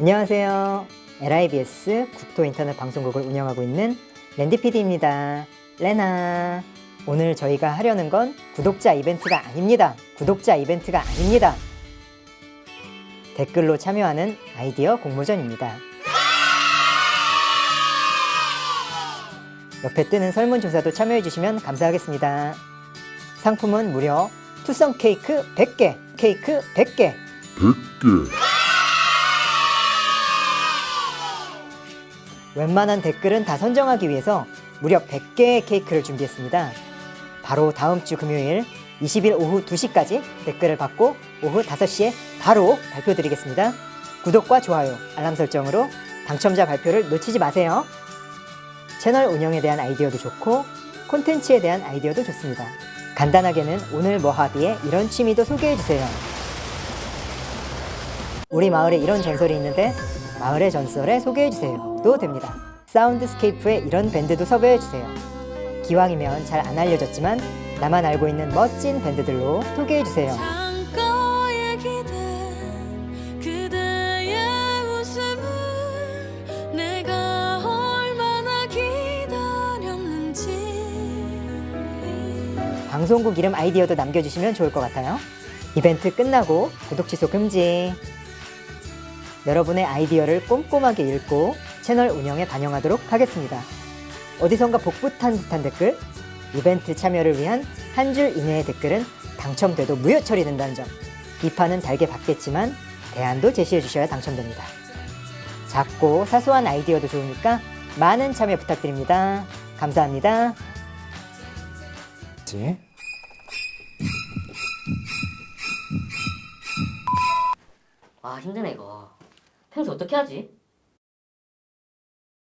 안녕하세요. LIBS 국토인터넷 방송국을 운영하고 있는 랜디 PD입니다. 레나. 오늘 저희가 하려는 건 구독자 이벤트가 아닙니다. 구독자 이벤트가 아닙니다. 댓글로 참여하는 아이디어 공모전입니다. 옆에 뜨는 설문조사도 참여해주시면 감사하겠습니다. 상품은 무려 투썸 케이크 100개, 케이크 100개, 100개 웬만한 댓글은 다 선정하기 위해서 무려 100개의 케이크를 준비했습니다. 바로 다음 주 금요일 20일 오후 2시까지 댓글을 받고 오후 5시에 바로 발표드리겠습니다. 구독과 좋아요, 알람 설정으로 당첨자 발표를 놓치지 마세요. 채널 운영에 대한 아이디어도 좋고 콘텐츠에 대한 아이디어도 좋습니다. 간단하게는 오늘 뭐하비에 이런 취미도 소개해주세요. 우리 마을에 이런 전설이 있는데 마을의 전설에 소개해주세요. 도 됩니다. 사운드스케이프에 이런 밴드도 섭외해주세요. 기왕이면 잘 안 알려졌지만 나만 알고 있는 멋진 밴드들로 소개해주세요. 창가에 기댄 그대의 웃음을 내가 얼마나 기다렸는지 방송국 이름 아이디어도 남겨주시면 좋을 것 같아요. 이벤트 끝나고 구독 취소 금지. 여러분의 아이디어를 꼼꼼하게 읽고 채널 운영에 반영하도록 하겠습니다. 어디선가 복붙한 듯한 댓글, 이벤트 참여를 위한 한 줄 이내의 댓글은 당첨돼도 무효 처리된다는 점. 비판은 달게 받겠지만 대안도 제시해 주셔야 당첨됩니다. 작고 사소한 아이디어도 좋으니까 많은 참여 부탁드립니다. 감사합니다. 아 힘드네 이거 평소 어떻게 하지?